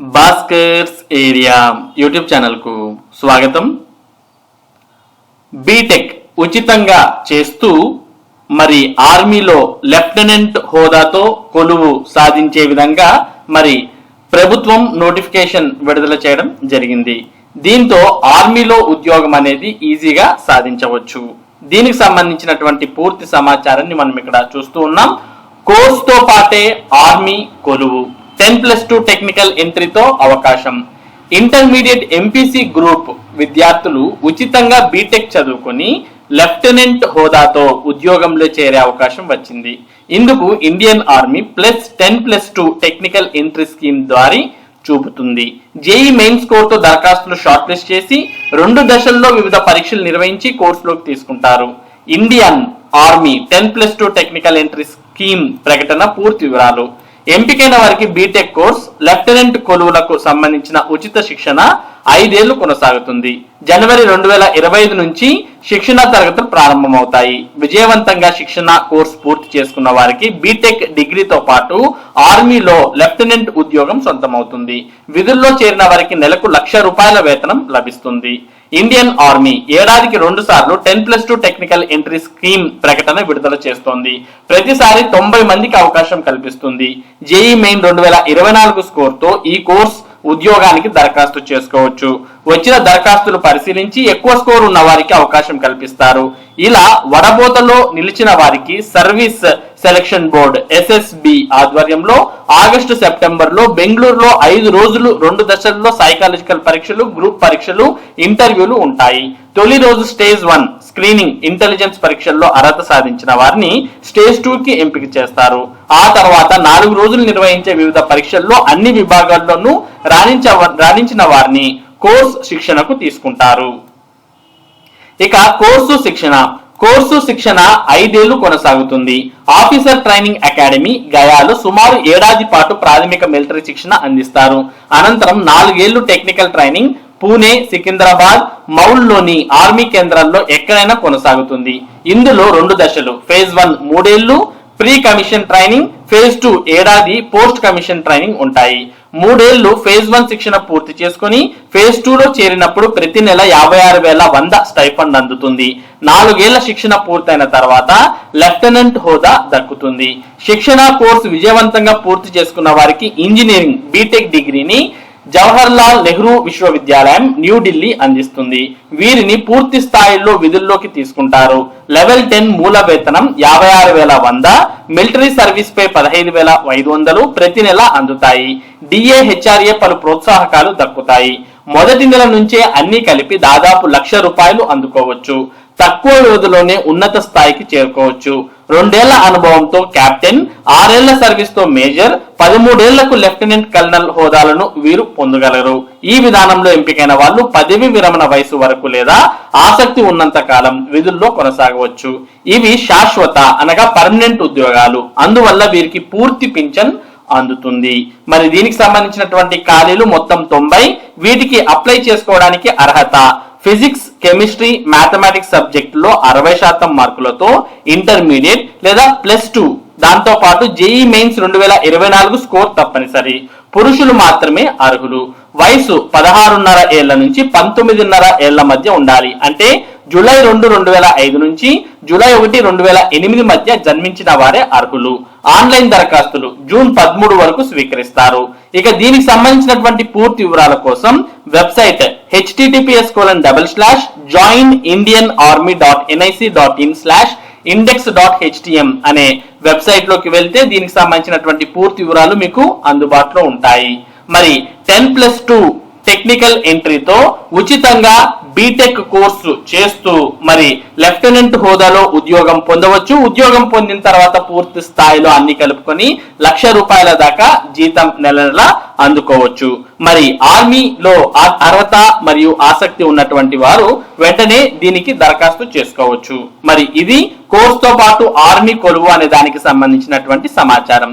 Bhaskar's area YouTube ఛానల్కు స్వాగతం. BTech ఉచితంగా చేస్తూ మరి ఆర్మీలో లెఫ్టినెంట్ హోదాతో కొలువు సాధించే విధంగా మరి ప్రభుత్వం నోటిఫికేషన్ విడుదల చేయడం జరిగింది. దీంతో ఆర్మీలో ఉద్యోగం అనేది ఈజీగా సాధించవచ్చు. దీనికి సంబంధించినటువంటి పూర్తి సమాచారాన్ని మనం ఇక్కడ చూస్తూ ఉన్నాం. కోర్సుతో పాటే ఆర్మీ కొలువు. టెన్ ప్లస్ టూ టెక్నికల్ ఎంట్రీతో అవకాశం. ఇంటర్మీడియట్ ఎంపీసీ గ్రూప్ విద్యార్థులు ఉచితంగా బీటెక్ చదువుకొని లెఫ్టినెంట్ హోదాతో ఉద్యోగంలో చేరే అవకాశం వచ్చింది. ఇందుకు Indian army plus ten plus two technical entry scheme ద్వారా చూపుతుంది. జేఈ మెయిన్ స్కోర్తో దరఖాస్తులు షార్ట్ లిస్ట్ చేసి రెండు దశల్లో వివిధ పరీక్షలు నిర్వహించి కోర్సులోకి తీసుకుంటారు. Indian army ten plus two technical entry scheme ప్రకటన పూర్తి వివరాలు. ఎంపికైన వారికి బీటెక్ కోర్స్ లెఫ్టినెంట్ కొలువులకు సంబంధించిన ఉచిత శిక్షణ ఐదేళ్ళు కొనసాగుతుంది. జనవరి రెండు వేల ఇరవై ఐదు నుంచి శిక్షణ తరగతులు ప్రారంభమవుతాయి. విజయవంతంగా శిక్షణ కోర్స్ పూర్తి చేసుకున్న వారికి బీటెక్ డిగ్రీతో పాటు ఆర్మీలో లెఫ్టినెంట్ ఉద్యోగం సొంతమవుతుంది. విధుల్లో చేరిన వారికి నెలకు లక్ష రూపాయల వేతనం లభిస్తుంది. ఇండియన్ ఆర్మీ ఏడాదికి రెండు సార్లు ten plus two technical entry scheme ప్రకటన విడుదల చేస్తోంది. ప్రతిసారి తొంభై మందికి అవకాశం కల్పిస్తుంది. జేఈ మెయిన్ రెండు వేల ఇరవై నాలుగు స్కోర్తో ఈ కోర్స్ ఉద్యోగానికి దరఖాస్తు చేసుకోవచ్చు. వచ్చిన దరఖాస్తులు పరిశీలించి ఎక్కువ స్కోర్ ఉన్న వారికి అవకాశం కల్పిస్తారు. ఇలా వడబోతలో నిలిచిన వారికి సర్వీస్ సెలక్షన్ బోర్డ్ ఎస్ఎస్బి ఆధ్వర్యంలో ఆగస్టు సెప్టెంబర్లో బెంగళూరులో ఐదు రోజులు రెండు దశల్లో సైకాలజికల్ పరీక్షలు గ్రూప్ పరీక్షలు ఇంటర్వ్యూలు ఉంటాయి. తొలి రోజు స్టేజ్ వన్ స్క్రీనింగ్ ఇంటెలిజెన్స్ పరీక్షల్లో అర్హత సాధించిన వారిని స్టేజ్ టూ కి ఎంపిక చేస్తారు. ఆ తర్వాత నాలుగు రోజులు నిర్వహించే వివిధ పరీక్షల్లో అన్ని విభాగాల్లోనూ రాణించ రాణించిన వారిని కోర్సు శిక్షణకు తీసుకుంటారు. ఇక కోర్సు శిక్షణ. కోర్సు శిక్షణ ఐదేళ్ళు కొనసాగుతుంది. ఆఫీసర్ ట్రైనింగ్ అకాడమీ గయాలు సుమారు ఏడాది పాటు ప్రాథమిక మిలిటరీ శిక్షణ అందిస్తారు. అనంతరం నాలుగేళ్ళు టెక్నికల్ ట్రైనింగ్ పూణే సికింద్రాబాద్ మౌల్లోని ఆర్మీ కేంద్రాల్లో ఎక్కడైనా కొనసాగుతుంది. ఇందులో రెండు దశలు. ఫేజ్ వన్ మూడేళ్ళు pre commission training phase two ఏడాది పోస్ట్ కమిషన్ ట్రైనింగ్ ఉంటాయి. మూడేళ్ళు ఫేజ్ వన్ శిక్షణ పూర్తి చేసుకుని ఫేజ్ టూలో చేరినప్పుడు ప్రతి నెల యాభై ఆరు వేల వంద స్టైఫండ్ అందుతుంది. నాలుగేళ్ళ శిక్షణ పూర్తయిన తర్వాత లెఫ్టినెంట్ హోదా దక్కుతుంది. శిక్షణ కోర్సు విజయవంతంగా పూర్తి చేసుకున్న వారికి ఇంజనీరింగ్ బీటెక్ డిగ్రీని జవహర్ లాల్ నెహ్రూ విశ్వవిద్యాలయం న్యూఢిల్లీ అందిస్తుంది. వీరిని పూర్తి స్థాయిలో విధుల్లోకి తీసుకుంటారు. లెవెల్ టెన్ మూల వేతనం యాభై ఆరు వేల వంద మిలిటరీ సర్వీస్ పై పదహైదు వేల ఐదు వందలు ప్రతి నెల అందుతాయి. డిఏ హెచ్ఆర్ఏ పలు ప్రోత్సాహకాలు దక్కుతాయి. మొదటి నెల నుంచే అన్ని కలిపి దాదాపు లక్ష రూపాయలు అందుకోవచ్చు. తక్కువ వ్యవధిలోనే ఉన్నత స్థాయికి చేరుకోవచ్చు. రెండేళ్ళ అనుభవంతో కెప్టెన్ ఆరేళ్ళ సర్వీస్తో మేజర్ పదమూడేళ్ళకు లెఫ్టినెంట్ కల్నల్ హోదాలను వీరు పొందగలరు. ఈ విధానంలో ఎంపికైన వాళ్ళు పదవి విరమణ వయసు వరకు లేదా ఆసక్తి ఉన్నంత కాలం విధుల్లో కొనసాగవచ్చు. ఇవి శాశ్వత అనగా పర్మనెంట్ ఉద్యోగాలు. అందువల్ల వీరికి పూర్తి పింఛన్ అందుతుంది. మరి దీనికి సంబంధించినటువంటి ఖాళీలు మొత్తం తొంభై వీటికి అప్లై చేసుకోవడానికి అర్హత ఫిజిక్స్ కెమిస్ట్రీ మ్యాథమెటిక్స్ సబ్జెక్టులో అరవై శాతం మార్కులతో ఇంటర్మీడియట్ లేదా ప్లస్ టూ. దాంతో పాటు జేఈ మెయిన్స్ రెండు వేల ఇరవై నాలుగు స్కోర్ తప్పనిసరి. పురుషులు మాత్రమే అర్హులు. వయసు పదహారున్నర ఏళ్ళ నుంచి పంతొమ్మిదిన్నర ఏళ్ళ మధ్య ఉండాలి. అంటే జూలై రెండు రెండు వేల ఐదు నుంచి జూలై ఒకటి రెండు వేల ఎనిమిది మధ్య జన్మించిన వారే అర్హులు. ఆన్లైన్ దరఖాస్తులు జూన్ పదమూడు వరకు స్వీకరిస్తారు. ఇక దీనికి సంబంధించినటువంటి పూర్తి వివరాల కోసం website HTTPS colon double slash join Indian army dot NIC dot in slash index dot HTM అనే వెబ్సైట్లోకి వెళ్తే దీనికి సంబంధించినటువంటి పూర్తి వివరాలు మీకు అందుబాటులో ఉంటాయి. మరి టెన్ ప్లస్ టూ టెక్నికల్ ఎంట్రీతో ఉచితంగా బీటెక్ కోర్సు చేస్తూ మరి లెఫ్టినెంట్ హోదాలో ఉద్యోగం పొందవచ్చు. ఉద్యోగం పొందిన తర్వాత పూర్తి స్థాయిలో అన్ని కలుపుకొని లక్ష రూపాయల దాకా జీతం నెల నెల అందుకోవచ్చు. మరి ఆర్మీలో అర్హత మరియు ఆసక్తి ఉన్నటువంటి వారు వెంటనే దీనికి దరఖాస్తు చేసుకోవచ్చు. మరి ఇది కోర్సుతో పాటు ఆర్మీ కొలువు అనే దానికి సంబంధించినటువంటి సమాచారం.